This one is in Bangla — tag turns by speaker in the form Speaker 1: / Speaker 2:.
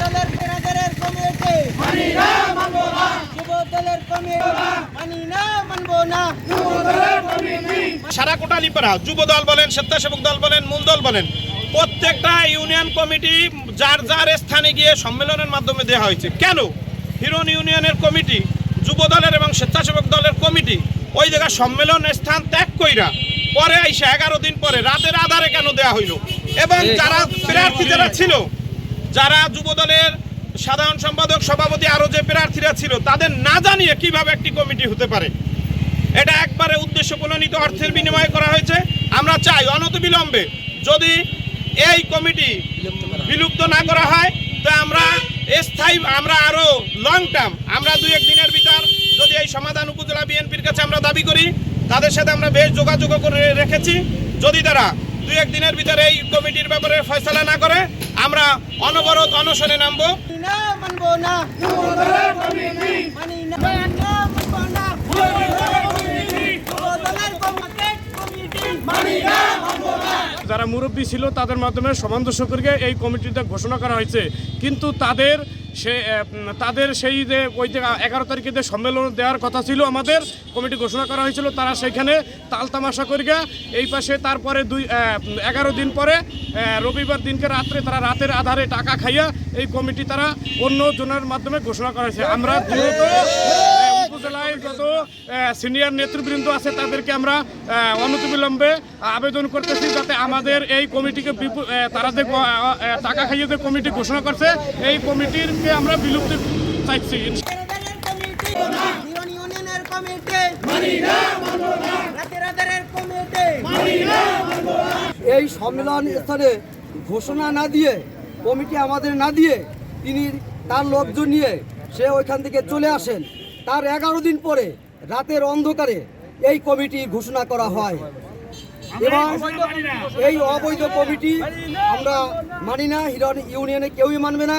Speaker 1: দলের ব্রাদারের কমিটি যুব
Speaker 2: সারা দল বলেন, স্বেচ্ছাসেবক দল বলেন, মূল দল বলেন, প্রত্যেকটা ইউনিয়ন কমিটি যার যার স্থানে গিয়ে সম্মেলনের মাধ্যমে দেওয়া হয়েছে। কেন? হিরন ইউনিয়নের কমিটি, যুব দলের এবং স্বেচ্ছাসেবক দলের কমিটি, ওই জায়গায় সম্মেলন স্থান ত্যাগ কইরা পরে আইসা এগারো দিন পরে রাতের আধারে কেন দেওয়া হইল? এবং যারা প্রার্থী যারা ছিল যারা যুব দলের সাধারণ সম্পাদক সভাপতি আরও যে প্রার্থীরা ছিল তাদের না জানিয়ে কীভাবে একটি কমিটি হতে পারে? এটা একবারে উদ্দেশ্য প্রণীত অর্থের বিনিময়ে করা হয়েছে। আমরা চাই অনতিবিলম্বে যদি এই কমিটি বিলুপ্ত না করা হয় তো আমরা স্থায়ী আমরা আরও লং টার্ম আমরা দুই এক দিনের ভিতর যদি এই সমাধান উপজেলা বিএনপির কাছে আমরা দাবি করি তাদের সাথে আমরা বেশ যোগাযোগ করে রেখেছি। যদি তারা দুই একদিনের ভিতরে এই কমিটির ব্যাপারে ফয়সলা না করে আমরা অনবরত অনশনে নামবো।
Speaker 1: না মানবো না মানি না মানবো না যুব দলের মার্কেট কমিটি মানি না
Speaker 3: যারা মুরব্বী ছিল তাদের মাধ্যমে সামঞ্জস্য করে এই কমিটিটা ঘোষণা করা হয়েছে। কিন্তু তাদের সে তাদের সেই যে ওই যে এগারো তারিখে যে সম্মেলন দেওয়ার কথা ছিল আমাদের, কমিটি ঘোষণা করা হয়েছিল, তারা সেখানে তাল তামাশা করিয়া এই পাশে তারপরে দুই এগারো দিন পরে রবিবার দিনকে রাত্রে তারা রাতের আধারে টাকা খাইয়া এই কমিটি তারা অন্য জনের মাধ্যমে ঘোষণা করা হয়েছে। আমরা উপজেলায় যত সিনিয়র নেতৃবৃন্দ আছে তাদেরকে আমরা অনতিবিলম্বে আবেদন করতেছি যাতে আমাদের এই কমিটিকে তারা যে টাকা খাইয়ে যে কমিটি ঘোষণা করছে এই কমিটিরকে আমরা বিলুপ্তি চাইছি
Speaker 1: মানি
Speaker 4: এই সম্মেলন স্থানে ঘোষণা না দিয়ে কমিটি আমাদের না দিয়ে তিনি তার লোকজন নিয়ে সে ওইখান থেকে চলে আসেন। তার এগারো দিন পরে, রাতের অন্ধকারে এই কমিটি ঘোষণা করা হয়। এবং এই অবৈধ কমিটি আমরা মানি না হিরন ইউনিয়নে কেউই
Speaker 1: মানবে না।